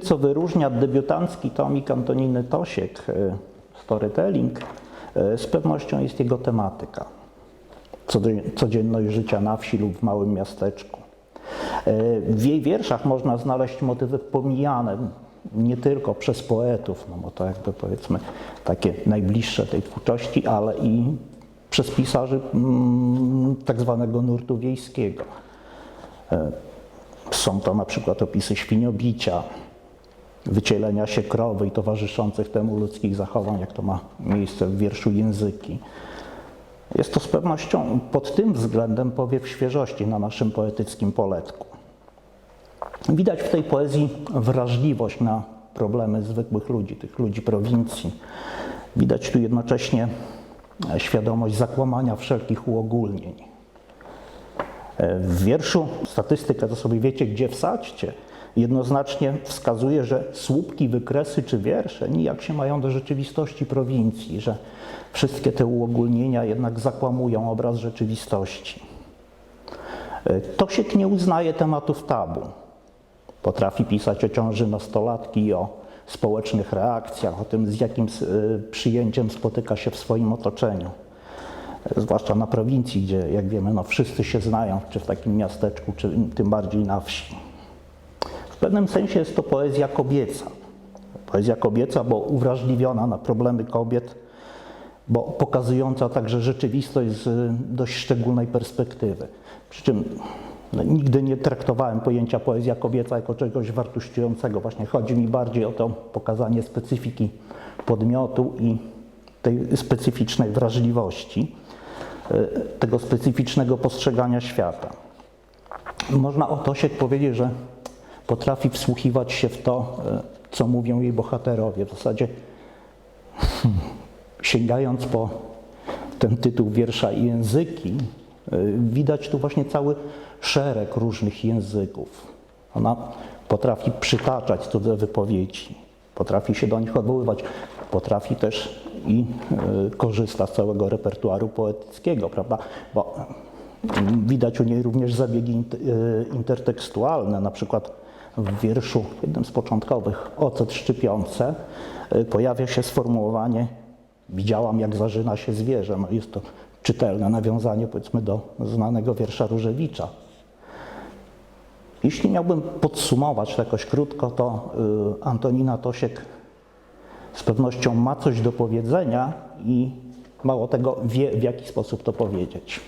co wyróżnia debiutancki tomik Antoniny Tosiek, e, storytelling, e, z pewnością jest jego tematyka. Codzien- Codzienność życia na wsi lub w małym miasteczku. E, W jej wierszach można znaleźć motywy pomijane nie tylko przez poetów, no bo to jakby powiedzmy takie najbliższe tej twórczości, ale i przez pisarzy mm, tak zwanego nurtu wiejskiego. Są to na przykład opisy świniobicia, wycielenia się krowy i towarzyszących temu ludzkich zachowań, jak to ma miejsce w wierszu Języki. Jest to z pewnością pod tym względem powiew świeżości na naszym poetyckim poletku. Widać w tej poezji wrażliwość na problemy zwykłych ludzi, tych ludzi prowincji. Widać tu jednocześnie świadomość zakłamania wszelkich uogólnień. E, W wierszu statystykę to sobie wiecie gdzie wsadźcie. Jednoznacznie wskazuje, że słupki, wykresy czy wiersze nijak się mają do rzeczywistości prowincji, że wszystkie te uogólnienia jednak zakłamują obraz rzeczywistości. E, Tosiek nie uznaje tematów tabu. Potrafi pisać o ciąży nastolatki, o społecznych reakcjach, o tym, z jakim y, przyjęciem spotyka się w swoim otoczeniu. E, Zwłaszcza na prowincji, gdzie, jak wiemy, no, wszyscy się znają, czy w takim miasteczku, czy tym bardziej na wsi. W pewnym sensie jest to poezja kobieca. Poezja kobieca, bo uwrażliwiona na problemy kobiet, bo pokazująca także rzeczywistość z dość szczególnej perspektywy. Przy czym no, nigdy nie traktowałem pojęcia poezja kobieca jako czegoś wartościującego. Właśnie chodzi mi bardziej o to pokazanie specyfiki podmiotu i tej specyficznej wrażliwości, y, tego specyficznego postrzegania świata. Można o Tosiek powiedzieć, że potrafi wsłuchiwać się w to, y, co mówią jej bohaterowie. W zasadzie sięgając po ten tytuł wiersza języki, y, widać tu właśnie cały szereg różnych języków. Ona potrafi przytaczać cudze wypowiedzi, potrafi się do nich odwoływać, potrafi też i y, korzysta z całego repertuaru poetyckiego, prawda? Bo mm, widać u niej również zabiegi int- intertekstualne, na przykład w wierszu, jednym z początkowych, Ocet szczypiące, y, pojawia się sformułowanie Widziałam, jak zażyna się zwierzę. No jest to czytelne nawiązanie, powiedzmy, do znanego wiersza Różewicza. Jeśli miałbym podsumować to jakoś krótko, to y, Antonina Tosiek z pewnością ma coś do powiedzenia i mało tego wie, w jaki sposób to powiedzieć.